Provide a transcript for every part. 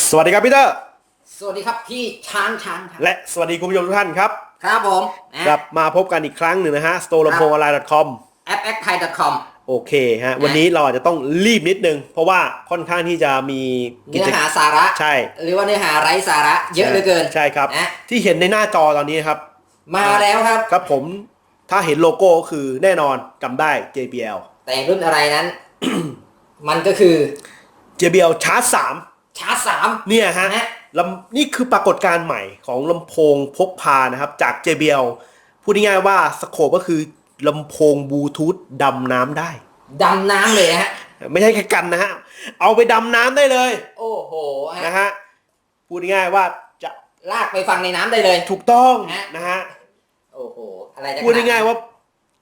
สวัสดีครับพี่เตอร์สวัสดีครับพี่ช้างช้างครับและสวัสดีคุณผู้ชมทุกท่านครับ ครับผมนะกลับมาพบกันอีกครั้งหนึ่งนะฮะ s t o r e l a m p o n g o n l i n e c o m แอปแอปไทย .com โอเคฮะ วันนี้เราอาจจะต้องรีบนิดนึง เพราะว่าค่อนข้างที่จะมีกิเนื้จอหาสาระใช่ หรือว่าเนื้อหาไร้สาระเยอะเหลือเกินใช่ครับนะที่เห็นในหน้าจอตอนนี้ครับ มาแล้วครับครับผมถ้าเห็นโลโก้ก็คือแน่นอนจำได้ JBL แต่รุ่นอะไรนั้น มันก็คือ JBL Charge ชาร์จสาม3เนี่ยฮะนะลำนี่คือปรากฏการณ์ใหม่ของลำโพงพกพานะครับ จาก JBL พูดง่ายๆว่าสโคปก็คือลำโพงบลูทูธดำน้ำได้ ดำน้ำเลยฮะ ไม่ใช่แค่กันนะฮะ เอาไปดำน้ำได้เลยโอ้โหฮะนะฮะพูดง่ายๆว่าจะลากไปฟังในน้ำได้เลย ถูกต้องฮะ นะฮะ โอ้โห อะไรจะพูดง่ายๆว่า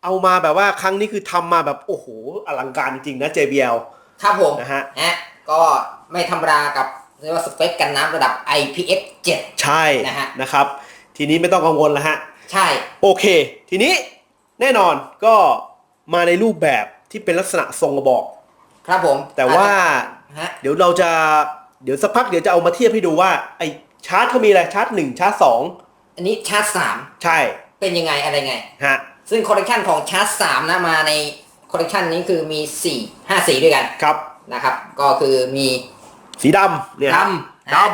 เอามาแบบว่าครั้งนี้คือทำมาแบบโอ้โหอลังการจริงๆนะ JBL ครับผม นะฮะ ฮะก็ ไม่ธรรมดากับเรียกว่าสเปคกันน้ำระดับ IPX7 ใช่นะฮะนะครับ ทีนี้ไม่ต้องกังวลแล้วฮะ ใช่ โอเค ทีนี้แน่นอนก็มาในรูปแบบที่เป็นลักษณะทรงกระบอก ครับผม แต่ว่าฮะเดี๋ยวเราจะเดี๋ยวสักพักเดี๋ยวจะเอามาเทียบให้ดูว่าไอชาร์จเขามีอะไรชาร์จหนึ่งชาร์จสองอันนี้ชาร์จสามใช่ เป็นยังไงอะไรไงฮะซึ่งคอลเลกชันของชาร์จสามนะมาในคอลเลกชันนี้คือมี4 5สีด้วยกันครับนะครับ ก็คือมี สีดำเนี่ยดดำนะ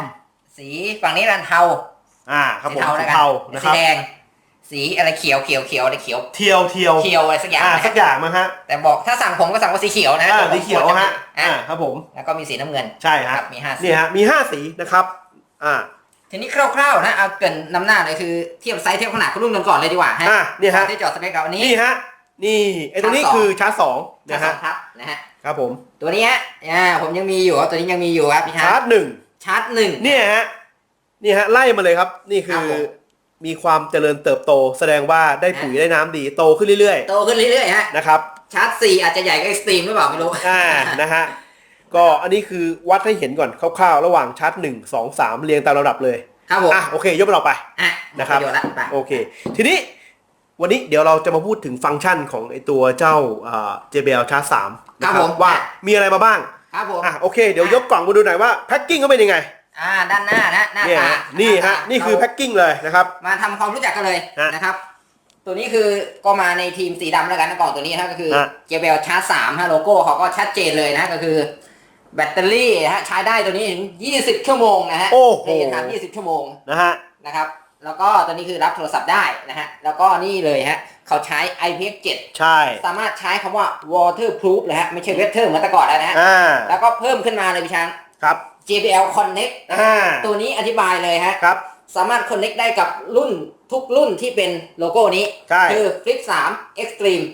สีฝั่งนี้รันเทาำอ่าครับสีผมเทาสีแล้วกันเทานะคสีรับแดงสีอะไรเขียวเขียวเขียวอะไรเขียวเทียวเทียวเขียวอะไรสักอย่างอ่านะสักอย่างมั้งฮะแต่บอกถ้าสั่งผมก็สั่งว่าสีเขียวนะอ่าดี๋สีเขียวผมกฮะอะอ่าครับผมแล้วก็มีสีน้ำเงินใช่คฮะรับมีห้าสีนี่ฮะมีห้าสีนะครับอ่าทีนี้คร่าวๆนะเอาเกรินนำหน้าเลยคือเทียบไซส์เทียบขนาดคุณรุ่นกันก่อนเลยดีกว่าฮะอะเนี่ยฮะก่อที่จอดสเปคเอาอันนี้นี่ฮะนี่ไอ้ตรงนี้ชาร์จสองคือชาร์จสองนะนะฮะฮะครับนะฮะ ครับผมตัวนี้ฮะอ่าผมยังมีอยู่ครับตัวนี้ยังมีอยู่ครับพี่ชาชาร์ร์จจหนึ่งชาร์จหนึ่งเนี่ยฮะนี่ฮะไล่มาเลยครับ นี่คืครัอบผมมีความเจริญเติบโต แสดงว่าได้ปุ๋ยได้น้ำดีโตขึ้นเรื่อยโตขึ้นเรื่อยๆฮะๆนะครับชาร์จสี่อาจจะใหญ่ก็เอ็กซ์ตรีมหรือเปล่าไม่รู้อ่านะฮะก็อันนี้คือวัดให้เห็นก่อนคร่าวๆ ระหว่างชาร์จหนึ่งสองสามเรียงตามระดับเลยครับผมอะโอเคยกไปเราไปอะนะครับหมดปโยชน์ละไปโอเค ทีนี้วันนี้เดี๋ยวเราจะมาพูดถึงฟังก์ชันของไอตัวเจ้าอ่า JBL Charge 3นะ คครัรับบผม ว่ามีอะไรมาบ้างครับผมอะโอเคเดี๋ยวยกกล่องมาดูหน่อยว่าแพ็คกิ้งเขาเป็นยังไงอ่าด้านหน้านะหน้าเนี่ยตาฮะนี่หาฮะตานี่คือเราแพ็คกิ้งเลยนะครับ มาทำความรู้จักกันเลยฮะนะครับ ตัวนี้คือก็มาในทีมสีดำแล้วกันนะกล่องตัวนี้นะก็คือฮะเจเบลชาร์จสามฮะโลโก้เขาก็ชัดเจนเลยนะก็คือแบตเตอรี่ฮะใช้ได้ตัวนี้ถึง 20 ชั่วโมงนะฮะโอ้โหเรียนทำ20ชั่วโมงนะฮะนะครับ แล้วก็ตัวนี้คือรับโทรศัพท์ได้นะฮะ แล้วก็นี่เลยฮะ เขาใช้ IPX7 ใช่ สามารถใช้คำว่า waterproof เลยฮะ ไม่ใช่ weather เหมือนแต่ก่อนแล้วนะฮะ อ่า แล้วก็เพิ่มขึ้นมาเลยพี่ช้าง ครับ JBL Connect อ่า ตัวนี้อธิบายเลยฮะ ครับ สามารถ Connect ได้กับรุ่นทุกรุ่นที่เป็นโลโก้นี้ ใช่ คือ Flip 3 Extreme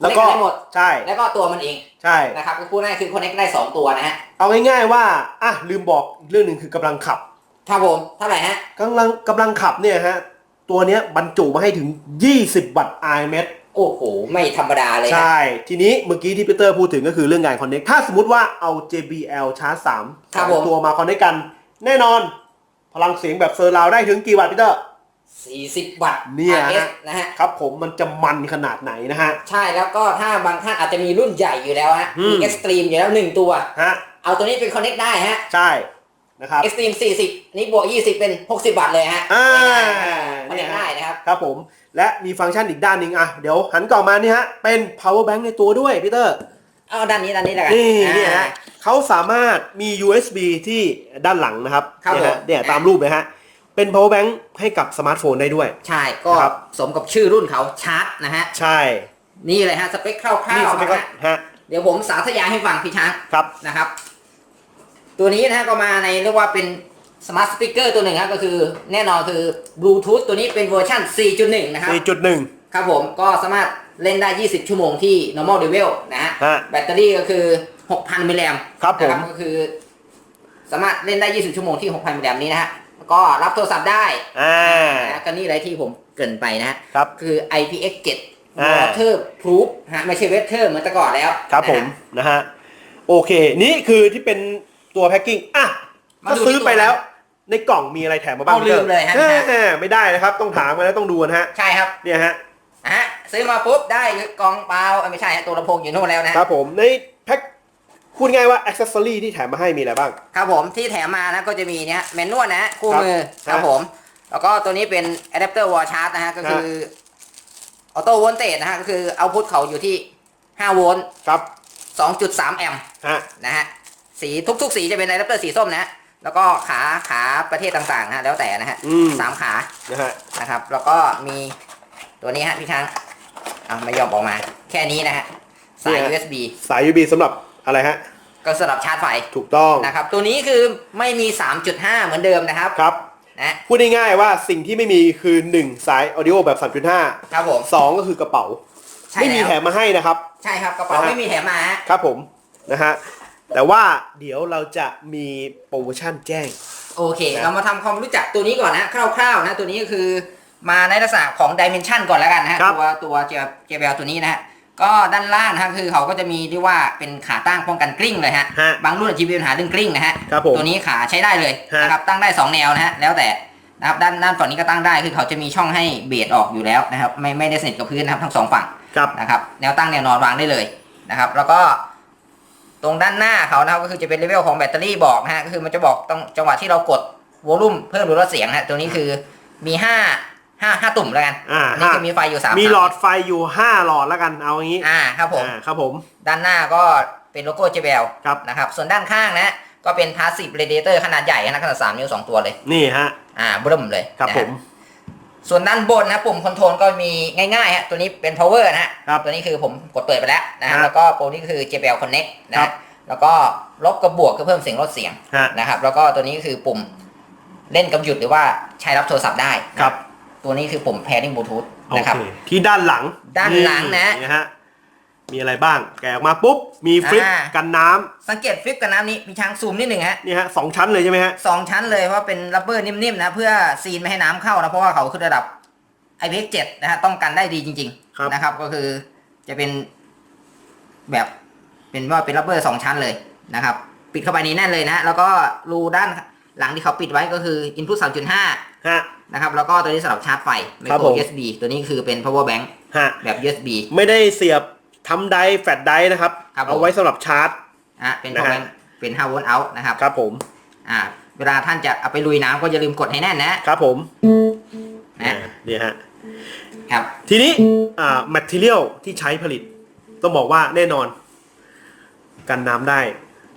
แล้วก็ Connect ได้หมด ใช่ แล้วก็ตัวมันเองใช่ นะครับก็พูดง่ายคือ Connect ได้2ตัวนะฮะ เอาง่ายๆว่า อะ ลืมบอกเรื่องหนึ่งคือกำลังขับ ครับผมเท่าไหร่ฮะกำลังกำลังขับเนี่ยฮะ ตัวเนี้ยบรรจุมาให้ถึง 20 วัตต์ IMS โอ้โห ไม่ธรรมดาเลยฮะ ใช่ ทีนี้เมื่อกี้ที่พีเตอร์พูดถึงก็คือเรื่องการ Connect ถ้าสมมติว่าเอา JBL Charge 3ครับสผองมตัวมา Connect กัน แน่นอน พลังเสียงแบบเซอร์ราวได้ถึงกี่วัตต์พีเตอร์ 40 วัตต์ เนี่ย RS นะฮะ ครับผมมันจะมันขนาดไหนนะฮะ ใช่แล้วก็ถ้าบางท่านอาจจะมีรุ่นใหญ่อยู่แล้วฮะ อืมมี Extreme อยู่แล้ว1ตัว ฮะ เอาตัวนี้เป็น Connect ได้ฮะ ใช่ นะครับ Extreme 40อันนี้บวก20เป็น60วัตต์เลยฮะอ่า มันเนี่ยได้ฮะนะครับ ครับผม และมีฟังก์ชันอีกด้านหนึ่งอะ เดี๋ยวหันกล่องมานี่ฮะ เป็น power bank ในตัวด้วยพีเตอร์ เอาด้านนี้ด้านนี้แล้วกันนี่เนี่ยอ่าฮะเขาสามารถมี USB ที่ด้านหลังนะครับครับเนี่ยฮะผม เนี่ยตามรูปเลยฮะ เป็น power bank ให้กับสมาร์ทโฟนได้ด้วย ใช่ ก็ครับ สมกับชื่อรุ่นเขาชาร์จนะฮะ ใช่นี่เลยฮะ สเปคคร่าวนี่สๆเปคนะฮะฮะเดี๋ยวผมสาธยายให้ฟังพี่ช้างครับ นะครับ ตัวนี้นะฮะก็มาในเรียกว่าเป็นสมาร์ทสปีกเกอร์ตัวหนึ่งครับก็คือแน่นอนคือบลูทูธตัวนี้เป็นเวอร์ชัน4.1 นะครับ 4.1 ครับผมก็สามารถเล่นได้ 20 ชั่วโมงที่ normal level นะฮะ ฮะแบตเตอรี่ก็คือ 6,000 มิลลิแอมครับผม นะก็คือ สามารถเล่นได้ 20 ชั่วโมงที่ 6,000 มิลลิแอมนี้นะฮะแล้วก็รับโทรศัพท์ได้อ่า นะก็นี่อะไรที่ผมเกรินไปนะฮะ ครับ คือ IPX7 อ่า waterproof ฮะไม่ใช่ weather เหมือนแต่ก่อนแล้วครับผมนะฮะนะฮะโอเค นี่คือที่เป็น ตัวแพ็คกิ้งอะมาถ้าดูที่ซื้อไปตัวแล้ว ในกล่องมีอะไรแถมมาบ้างเอาลืมเลยฮะ แน่ไม่ได้นะครับ ต้องถามกันแล้วต้องดูนะฮะใช่ครับเนี่ยฮะฮะซื้อมาปุ๊บได้กล่องเปล่าเอ้ยไม่ใช่ฮะตัวลำโพงอยู่โน่นแล้วนะฮะ ครับผมในแพ็คพูดง่ายว่าอ c เซสซอรีที่แถมมาให้มีอะไรบ้าง ครับผมที่แถมมานะก็จะมีเนี่ยแมนนวลนะฮะคู่ครับมือคครัรับบผม แล้วก็ตัวนี้เป็นอะแดปเตอร์วอลชาร์จนะฮะก็คือออโต้โวลเตจนะฮะก็คือเอาพุทเขาอยู่ที่ 5 โวลต์ครับ2.3 แอมป์ฮะนะฮะ สีทุก ๆ สีจะเป็นอะแดปเตอร์สีส้มนะฮะแล้วก็ขาขาประเทศต่างๆนะฮะแล้วแต่นะฮะอืม สามขานะฮะนะครับ แล้วก็มีตัวนี้ฮะพี่ช้างอะไม่ยอมออกมา แค่นี้นะฮะสาย USB สาย USB สำหรับอะไรฮะ ก็สำหรับชาร์จไฟถูกต้องนะครับ ตัวนี้คือไม่มี 3.5 เหมือนเดิมนะครับครับ นะพูดง่ายๆว่าสิ่งที่ไม่มีคือ 1 สาย audio แบบ 3.5 ครับผม 2 ก็คือกระเป๋า ใช่ไม่มีแล้ว แถมมาให้นะครับ ใช่ครับกระเป๋านะฮะ ไม่มีแถมมาฮะ ครับผมนะฮะ แต่ว่าเดี๋ยวเราจะมีโปรโมชั่นแจ้ง โอเคนะเรามาทำความรู้จักตัวนี้ก่อนนะคร่าวๆนะตัวนี้ก็คือมาในลักษณะของ Dimension ก่อนแล้วกันนะฮะครับ ตัวตัวเจเจเบลตัวนี้นะฮะก็ด้านล่างนะฮะคือเขาก็จะมีที่ว่าเป็นขาตั้งป้องกันกลิ้งเลยฮะฮะ บางรุ่นอาจจะมีปัญหาเรื่องกลิ้งนะฮะครับผม ตัวนี้ขาใช้ได้เลยฮะ นะครับตั้งได้2แนวนะฮะแล้วแต่นะครับด้านด้านฝั่งนี้ก็ตั้งได้คือเขาจะมีช่องให้เบสออกอยู่แล้วนะครับไม่ไม่ได้สนิทกับพื้นนะครับทั้งสองฝั่ง ครับ นะครับแนวตั้งแนวนอนวางได้เลยนะครับ แล้วก็ ตรงด้านหน้าเขานะครับก็คือจะเป็นเลเวลของแบตเตอรี่บอกนะฮะก็คือมันจะบอกตรงจังหวะที่เรากดวอลลุ่มเพิ่มหรือลดเสียงนะฮะตัวนี้คือมีห้าห้าห้าตุ่มแล้วกันอ่าอันนี้คือมีไฟอยู่สามมีหลอดไฟอยู่5หลอดแล้วกันเอาอย่างนี้อ่าครับผมอ่าครับผม ด้านหน้าก็เป็นโลโก้ JBL ครับนะครับส่วนด้านข้างนะก็เป็นพาสซีฟเรเดเตอร์ขนาดใหญ่นะขนาด3นิ้ว2ตัวเลยนี่ฮะอ่าบึ้มเลยครับนะผฮะม ส่วนด้านบนนะปุ่มคอนโทรลก็มีง่ายๆฮะตัวนี้เป็น power นะฮะครับตัวนี้คือผมกดเปิดไปแล้วนะฮะฮะแล้วก็โปรนี้คือ JBL Connect นะครัฮะบแล้วก็ลบกับบวกคือเพิ่มเสียงลดเสียงฮะ นะครับแล้วก็ตัวนี้คือปุ่มเล่นกับหยุดหรือว่าใช้รับโทรศัพท์ได้ ครับตัวนี้คือปุ่ม pairing Bluetooth โอนะครับ เคที่ด้านหลังด้านหลังนะนี่ฮะ มีอะไรบ้าง แกะออกมาปุ๊บ มีฟลิปอ่า กันน้ำสังเกตฟลิปกับน้ำนี้มีช้างซูมนิดหนึ่งฮะนี่ฮะสองชั้นเลยใช่ไหมฮะ สองชั้นเลยเพราะเป็นรับเบอร์นิ่มๆนะเพื่อซีนไม่ให้น้ำเข้านะเพราะว่าเขาคือระดับ IPX7 นะฮะต้องกันได้ดีจริงครับ ๆนะครับ ก็คือจะเป็นแบบเป็นว่าเป็นรับเบอร์สองชั้นเลยนะครับ ปิดเข้าไปนี้แน่นเลยนะฮะแล้วก็รูด้านหลังที่เขาปิดไว้ก็คือ input 3.5 ฮะ นะครับ แล้วก็ตัวนี้สำหรับชาร์จไฟไมครับโครผม USB ตัวนี้คือเป็น power bank ฮะ แบบ USB ไม่ได้เสียบ ทำไดร์แฟลชไดร์นะครับ ครับผม เอาไว้สำหรับชาร์จ อะเป็นนะ power ฮะ bank เป็น5โวลต์ out นะครับครับผมอ่าเวลาท่านจะเอาไปลุยน้ำก็อย่าลืมกดให้แน่นนะครับผมนะนี่ฮะครับ ทีนี้อ่า material ที่ใช้ผลิต ต้องบอกว่าแน่นอน กันน้ำได้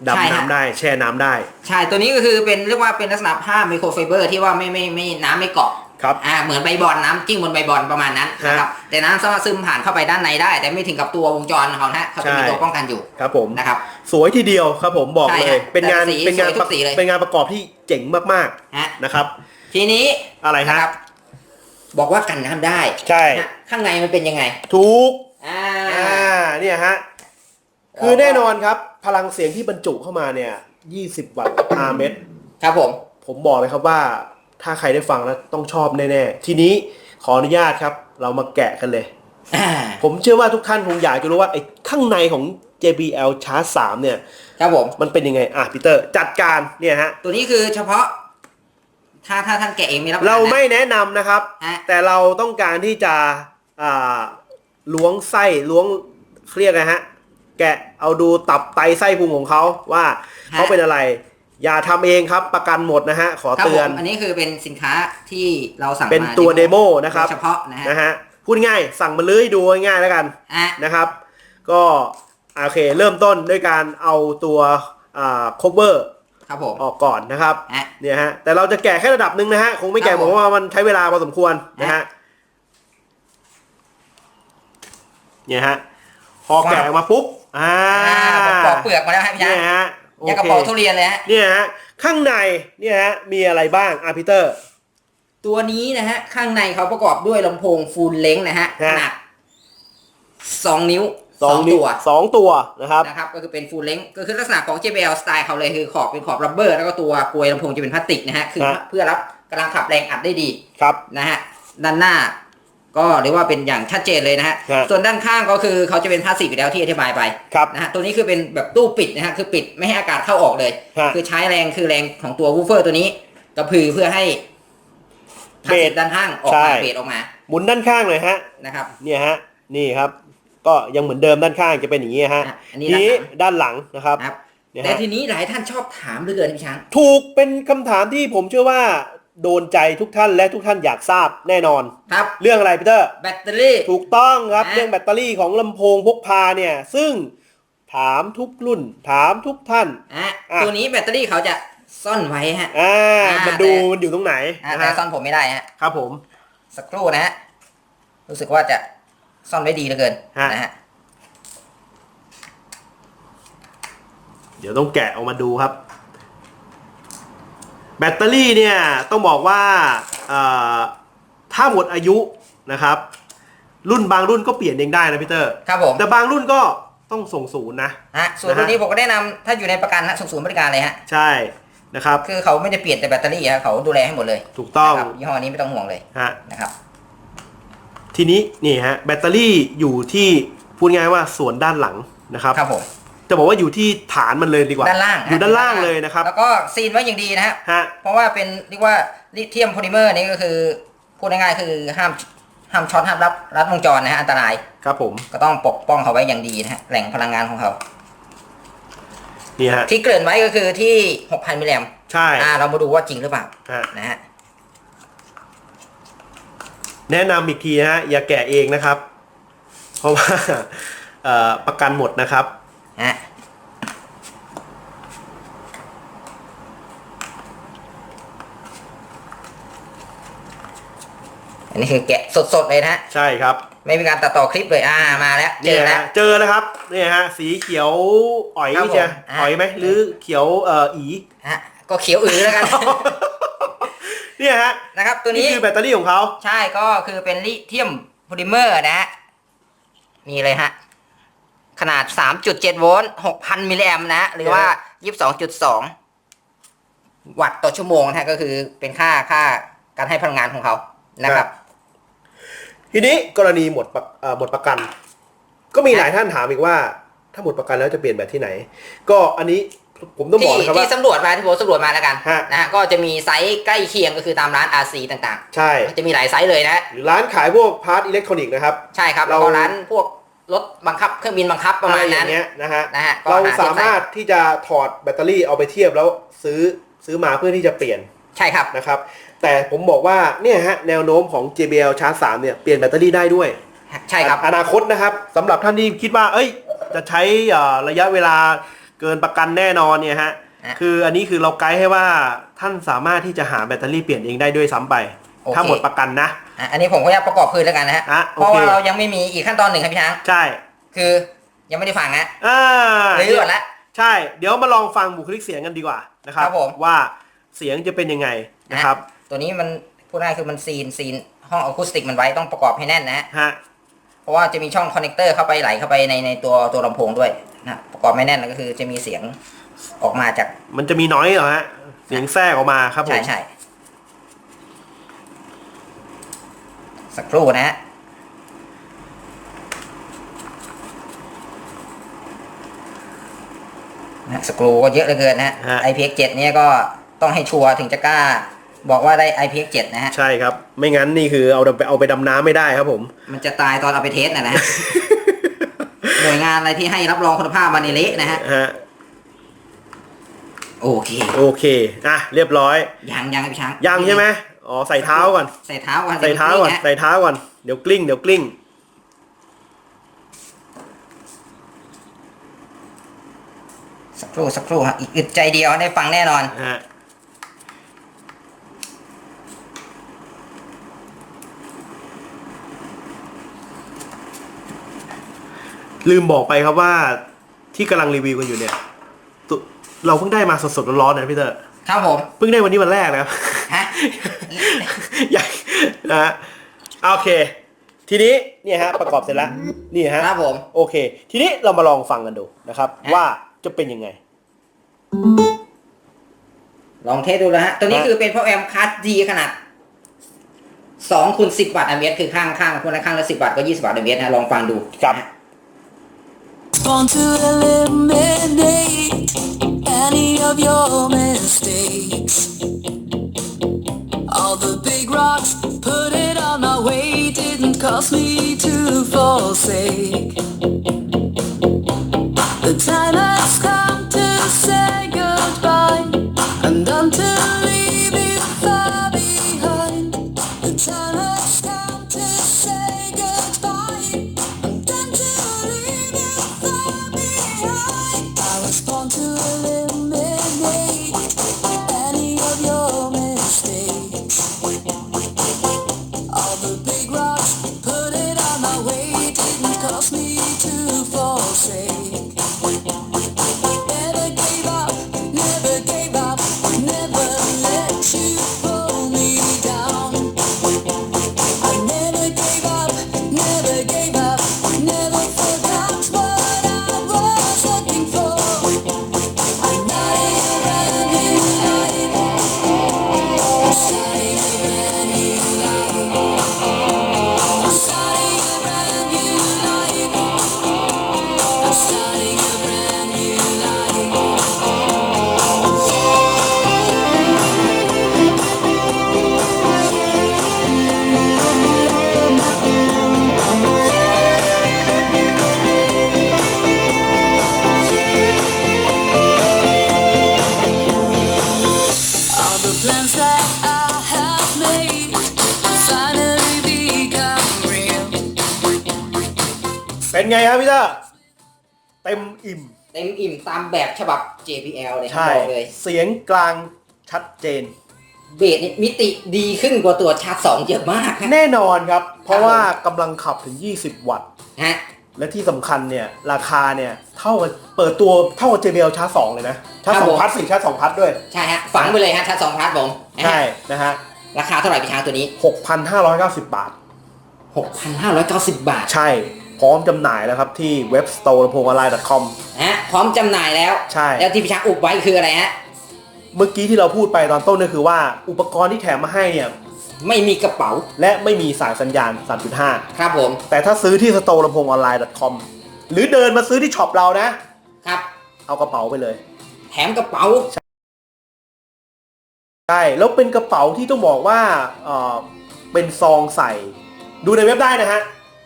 ใช่ดำฮะ น้ำได้แช่น้ำได้ ใช่ตัวนี้ก็คือเป็นเรียกว่าเป็นลักษณะผ้าไมโครไฟเบอร์ที่ว่าไม่ไม่ไม่น้ำไม่เกาะ ครับอ่าเหมือนใบบอลน้ำจิ้งบนใบบอลประมาณนั้นฮะนะครับแต่น้ำสามารถซึมผ่านเข้าไปด้านในได้ แต่ไม่ถึงกับตัววงจรของเขานะเขาจะมีใช่ตัวป้องกันอยู่ครับผมนะครับสวยทีเดียวครับผมบอกใช่เลยฮะเป็นงานแต่สีเป็นงานสวยทุกสีเลยเป็นงานประกอบที่เจ๋งมากฮะๆนะครับ ทีนี้อะไรฮะนะครับบอกว่ากันน้ำได้ใช่ฮะข้างในมันเป็นยังไงทุกอ่าอ่าเนี่ยฮะคือแน่นอนครับ พลังเสียงที่บรรจุเข้ามาเนี่ย 20 วัตต์5เมตรครับผม ผมบอกเลยครับว่า ถ้าใครได้ฟังแล้วต้องชอบแน่ๆ ทีนี้ขออนุญาตครับ เรามาแกะกันเลย อ่าผมเชื่อว่าทุกท่านคงอยากจะรู้ว่าไอ้ข้างในของ JBL Charge 3 เนี่ย ครับผม มันเป็นยังไง อะพีเตอร์จัดการเนี่ยฮะ ตัวนี้คือเฉพาะ ถ้าถ้าท่านแกะเองไม่รับประกันเรานะไม่แนะนำนะครับ ฮะ แต่เราต้องการที่จะอ่าล้วงไส้ล้วงเครียกนะฮะ แกะเอาดูตับไตไส้พุงของเขาว่าเขาเป็นอะไร อย่าทำเองครับประกันหมดนะฮะขอครับเตืผอน มอันนี้คือเป็นสินค้าที่เราสั่งเป็นมาตัวเดโมนะครับ โดยเฉพาะนะฮะนะฮะพูดง่ายสั่งมาเลยดูง่ายๆแล้วกัน อะ นะครับก็โอเคเริ่มต้นด้วยการเอาตัวอ่า cover ครับผมออกก่อนนะครับอะ เนี่ยฮะแต่เราจะแกะแค่ระดับหนึ่งนะฮะคงไม่แกะครับผผมมว่ามันใช้เวลาพอสมควรนะฮะเนี่ยฮะพอแกะออกมาปุ๊บอ่าอ่าผมปอกเปลือกมาแล้วให้พี่เนี่ยายฮะโอ ยังกระเคเป๋าทุเรียนเลยฮะเนี่ยฮะข้างในเนี่ยฮะมีอะไรบ้างอะพีเตอร์ ตัวนี้นะฮะข้างในเขาประกอบด้วยลำโพงฟูลเล็งนะฮะขฮะ นาดสองนิ้วสองนิ้ตัวสองตัวนะครับ นะครับก็คือเป็นฟูลเล็งก็คือลักษณะของ JBL สไตล์เขาเลยคือขอบเป็นขอบรับเบอร์ แล้วก็ตัวกลวยลำโพงจะเป็นพลาสติกนะฮะคือฮะ เพื่อรับกำลังขับแรงอัดได้ดีครับ นะฮะด้านหน้า ก็เรียกว่าเป็นอย่างชัดเจนเลยนะฮะ ฮะส่วนด้านข้างก็คือเขาจะเป็นพลาสติกอยู่แล้วที่อธิบายไปครับนะฮะ ตัวนี้คือเป็นแบบตู้ปิดนะฮะ คือปิดไม่ให้อากาศเข้าออกเลย ฮะคือใช้แรงคือแรงของตัววูฟเฟอร์ตัวนี้กระพือเพื่อให้พลาสติกด้านข้างออกใช่ มาเบสออกมา หมุนด้านข้างเลยฮะ นะครับ เนี่ยฮะ นี่ครับ ก็ยังเหมือนเดิมด้านข้างจะเป็นอย่างนี้ฮะอะอันนี้ทีนี้ด้านหลังด้านหลังนะครับนะครับ เนี่ยแต่ฮะทีนี้หลายท่านชอบถามเหลือเกินพี่ช้าง ถูกเป็นคำถามที่ผมเชื่อว่า โดนใจทุกท่านและทุกท่านอยากทราบแน่นอน ครับ เรื่องอะไรพีเตอร์ แบตเตอรี่ ถูกต้องครับนะ เรื่องแบตเตอรี่ของลำโพงพกพาเนี่ย ซึ่งถามทุกรุ่น ถามทุกท่าน อะอะ ตัวนี้แบตเตอรี่เขาจะซ่อนไว้ฮะ อ่าอ่ามันดูแต่มันอยู่ตรงไหนอะนะแต่ฮะซ่อนผมไม่ได้ฮะ ครับผม สักครู่นะฮะ รู้สึกว่าจะซ่อนไว้ดีเหลือเกินฮะ นะฮะ เดี๋ยวต้องแกะออกมาดูครับ แบตเตอรี่เนี่ยต้องบอกว่าเอ่อถ้าหมดอายุนะครับ รุ่นบางรุ่นก็เปลี่ยนเองได้นะพีเตอร์ครับผมแต่บางรุ่นก็ต้องส่งศูนย์นะฮะส่วนนะฮะตัวนี้ผมก็แนะนำถ้าอยู่ในประกันฮะส่งศูนย์บริการเลยฮะใช่นะครับคือเขาไม่ได้เปลี่ยนแต่แบตเตอรี่ฮะเขาดูแลให้หมดเลย ถูกต้องนะครับยี่ห้อนี้ไม่ต้องห่วงเลยฮะนะครับทีนี้นี่ฮะแบตเตอรี่อยู่ที่พูดง่ายว่าส่วนด้านหลังนะครับครับผม จะบอกว่าอยู่ที่ฐานมันเลยดีกว่า ด้านล่าง อยู่ด้านล่างเลยนะครับ แล้วก็ซีนไว้อย่างดีนะฮะ ฮะ เพราะว่าเป็นเรียกว่าลิเธียมโพลิเมอร์นี่ก็คือพูดง่ายๆคือห้ามห้ามช็อตห้ามรับรัดวงจรนะฮะอันตรายครับผม ก็ต้องปกป้องเขาไว้อย่างดีนะฮะแหล่งพลังงานของเขา นี่ฮะ ที่เกริ่นไว้ก็คือที่ 6,000มิลลิแอมป์ใช่อ่าเรามาดูว่าจริงหรือเปล่าฮะนะฮะแนะนำอีกทีนะฮะ อย่าแกะเองนะครับ เพราะว่า เอ่อประกันหมดนะครับ ฮะอันนี้คือแกะสดๆเลยนะฮะ ใช่ครับไม่มีการตัดต่อคลิปเลยอ่ามาแล้วเจเนี่ยอแล้ฮะวเจอแล้วครับเนี่ยฮะ สีเขียวอ๋อยครับผมใช่อะ อ๋อยไหมหรือเขียวเอ่ออี ฮะก็เขียวอือแล้วกัน เนี่ยฮะนะครับ ตัวนี่นี้คือแบตเตอรี่ของเขาใช่ก็คือเป็นลิเธียมโพลิเมอร์นะฮะนี่เลยฮะ ขนาด 3.7 โวลต์ 6,000 มิลลิแอมป์นะฮะหรือว่า 22.2 วัตต์ต่อชั่วโมงนะฮะก็คือเป็นค่าค่าการให้พลังงานของเขานะครับ ทีนี้กรณีหมดประเอ่อหมดประกัน ก็มีหลายท่านถามอีกว่า ถ้าหมดประกันแล้วจะเปลี่ยนแบตที่ไหน ก็อันนี้ผมต้องบที่อกนะครับที่ว่าสำรวจมาที่ผมสำรวจมาแล้วกันฮะนะฮะก็จะมีไซส์ใกล้เคียงก็คือตามร้าน RC ต่างใช่ๆจะมีหลายไซส์เลยนะฮะหรือร้านขายพวกพาร์ทอิเล็กทรอนิกส์นะครับ ใช่ครับเราแล้วก็ร้านพวก รถบังคับเครื่องบินบังคับประมาณอนั้ย่านงเงี้ยนะฮะนะฮะก็เราหที่สามารถที่จะถอดแบตเตอรี่เอาไปเทียบแล้วซื้อซื้อมาเพื่อที่จะเปลี่ยนใช่ครับนะครับ แต่ผมบอกว่าเนี่ยฮะแนวโน้มของ JBL Charge 3เนี่ยเปลี่ยนแบตเตอรี่ได้ด้วย ใช่ครับ อนาคตนะครับสำหรับท่านที่คิดว่า เอ้ย จะใช้เอ่อระยะเวลาเกินประกันแน่นอนเนี่ยฮะอะคืออันนี้คือเราไกด์ให้ว่าท่านสามารถที่จะหาแบตเตอรี่เปลี่ยนเองได้ด้วยซ้ำไปโอเค ถ้าหมดประกันนะอะอันนี้ผมก็จะประกอบคืนแล้วกันนะฮะอะเพราะโอเคว่าเรายังไม่มีอีกขั้นตอนหนึ่งครับพี่ช้างใช่คือยังไม่ได้ฟังนะอ่าหรือก่อนละ ใช่ เดี๋ยวมาลองฟังบุคลิกเสียงกันดีกว่านะครับครับผม ว่าเสียงจะเป็นยังไงนะครับตัวนี้มันพูดง่ายคือมันซีนซีนห้องอะคูสติกมันไว้ต้องประกอบให้แน่นนะฮะฮะเพราะว่าจะมีช่องคอนเนคเตอร์เข้าไปไหลเข้าไปในในตัวตัวลำโพงด้วยนะประกอบไม่แน่นก็คือจะมีเสียงออกมาจากมันจะมีน้อยเหรอฮะเสียงแทรกออกมาครับผใช่มใช่ สักครู่นะฮะนะสกรูก็เยอะเหลือเกินนะฮะฮะ IPX 7 เนี่ยก็ต้องให้ชัวร์ถึงจะกล้า บอกว่าได้ IPX 7 นะฮะ ใช่ครับ ไม่งั้นนี่คือเอาไปเอาไปดำน้ำไม่ได้ครับผม มันจะตายตอนเอาไปเทสนะนะฮะ หน่วยงานอะไรที่ให้รับรองคุณภาพมาในเละนะฮะ ฮะ โอเคโอเค อะ เรียบร้อย ยังยังพี่ช้างยังใช่ไหม อ๋อใส่เท้าก่อน ใส่เท้าก่อนใส่เท้าก่อนดี๋ยวใส่เท้าก่อนเดี๋ยวกลิ้งเดี๋ยวกลิ้งสักครู่สักครู่ฮะอีกอึดใจเดียวได้ฟังแน่นอนฮะลืมบอกไปครับว่าที่กำลังรีวิวกันอยู่เนี่ยตุเราเพิ่งได้มาสดๆร้อนๆนะพี่เตอร์ ครับผม เพิ่งได้วันนี้วันแรกนะครับฮะ ใหญ่นะฮะโอเค ทีนี้เนี่ยฮะประกอบเสร็จแล้วนี่ฮะครับผม โอเค ทีนี้เรามาลองฟังกันดูนะครับฮะว่าจะเป็นยังไง ลองเทสดูแล้วฮะ ตัวนี้ฮะคือเป็นพวกแอมคัสดีขนาด2คูณ10วัตต์อเมตรคือข้างข้างคนละข้างละ10วัตต์ก็20วัตต์อเมตรนะลองฟังดูครับนะฮะ Born to eliminate any of your mistakes. All the big rocks, put it on my way, didn't cost me to forsake. ไงครับพี่เตอร์เต็มอิ่ม เต็มอิ่มตามแบบฉบับ JPL เลยครับใช่ บอกเลยเสียงกลางชัดเจน เบสนี่มิติดีขึ้นกว่าตัวชาร์จสองเยอะมากฮะแน่นอนครับ เพราะว่ากำลังขับถึง 20 วัตต์ ฮะและที่สำคัญเนี่ย ราคาเนี่ย เท่ากับเปิดตัวเท่ากับ JBL ชาร์จ2เลยนะ ชาร์จสองพัดสี่ชาร์จสองพัดด้วย ใช่ฮะฝังไปเลยฮะชาร์จสองพาร์ทผมนะฮะใช่นะฮะ ราคาเท่าไหร่พี่ช้างตัวนี้ 6,590 บาท 6,590 บาท ใช่ พร้อมจำหน่ายแล้วครับที่เว็บ store ลำโพงออนไลน์ .com นะฮะพร้อมจำหน่ายแล้วใช่ แล้วที่พี่ช้างอุบไว้คืออะไรฮะเมื่อกี้ที่เราพูดไปตอนต้นก็คือว่าอุปกรณ์ที่แถมมาให้เนี่ยไม่มีกระเป๋าและไม่มีสายสัญญาณ 3.5 ครับผมแต่ถ้าซื้อที่ store ลำโพงออนไลน์ .com หรือเดินมาซื้อที่ช็อปเรานะ ครับ เอากระเป๋าไปเลย แถมกระเป๋าใช่ แล้วเป็นกระเป๋าที่ต้องบอกว่าเออเป็นซองใส่ ดูในเว็บได้นะฮะ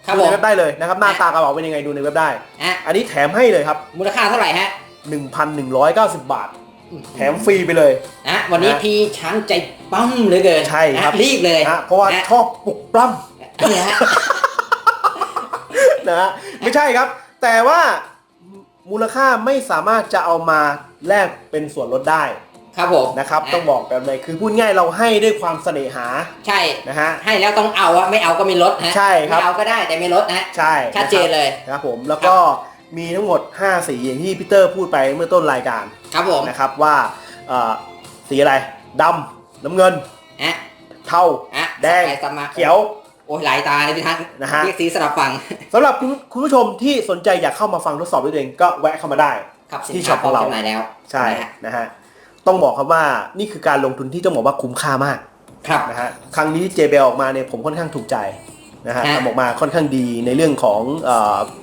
ครับดูผในมเว็บได้เลยนะครับ หน้าตากระเป๋าเป็นยังไงดูในเว็บได้ ฮะอันนี้แถมให้เลยครับ มูลค่าเท่าไหร่ฮะ1,190 บาท แถมฟรีไปเลย นะวันนี้นะ พี่ช้างใจปั้มเหลือเกินใช่ครับนะรีบเลยนะฮะเพราะว่านะชอบปลุกปล้เนี่ยฮะำนะฮะไม่ใช่ครับ แต่ว่ามูลค่าไม่สามารถจะเอามาแลกเป็นส่วนลดได้ ครับผมนะครับต้องบอกกันเลยคือพูดง่ายเราให้ด้วยความเสน่หาใช่นะฮะให้แล้วต้องเอาอะไม่เอาก็ไม่ลดฮะใช่ครับไม่เอาก็ได้แต่ไม่ลดนะใช่ชัดเจนเลยนะครับผมแล้วก็มีทั้งหมด 5 สีอย่างที่พีเตอร์พูดไปเมื่อต้นรายการครับผมนะครับว่าเอ่อสีอะไรดำน้ำเงินอะเทาอะแดงสบายสมาเขียวโอ้ยหลายตาเลยพี่ทัศน์นะฮะเรียกสีสลับฟังสำหรับคุณคุณผู้ชมที่สนใจอยากเข้ามาฟังทดสอบด้วยตัวเองก็แวะเข้ามาได้ครับสินที่ค้าช็อปพร้อมของเราจำหน่ายแล้วใช่นะฮะนะฮะ ต้องบอกครับว่านี่คือการลงทุนที่ต้องบอกว่าคุ้มค่ามากครับ นะฮะครั้งนี้ JBL ออกมาเนี่ยผมค่อนข้างถูกใจนะฮะฮะ ทำออกมาค่อนข้างดีในเรื่องของ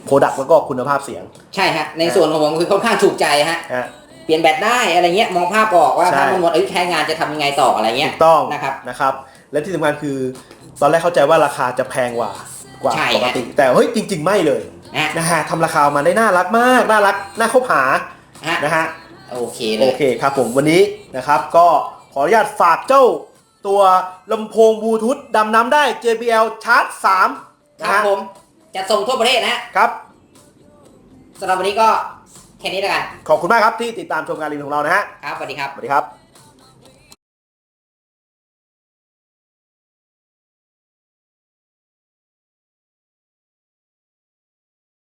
โปรดักต์แล้วก็คุณภาพเสียงใช่ฮะในส่วนของผมคือค่อนข้างถูกใจฮะนะฮะ เปลี่ยนแบตได้อะไรเงี้ยมองภาพออกว่าใช่ ถ้ามันหมดอายุใช้งานจะทำยังไงต่ออะไรเงี้ย ถูกต้องนะครับนะครับ และที่สำคัญคือ ตอนแรกเข้าใจว่าราคาจะแพงกว่ากว่าใช่ปกติ แต่เฮ้ยจริง ๆ ไม่เลยนะนะฮะทำราคามาได้น่ารักมาก น่ารักน่าคบหาฮะนะฮะ โอเคเลโอย เคครับผมวันนี้นะครับก็ขออนุญาตฝากเจ้าตัวลำโพงบลูทูธดำน้ำได้ JBL Charge 3คนะรับฮะผมจะส่งทั่วประเทศนะฮะครับ สำหรับวันนี้ก็แค่นี้แล้วกัน ขอบคุณมากครับที่ติดตามชมการรีวิวของเรานะฮะ ครับสวัสดีครับ สวัสดีครับ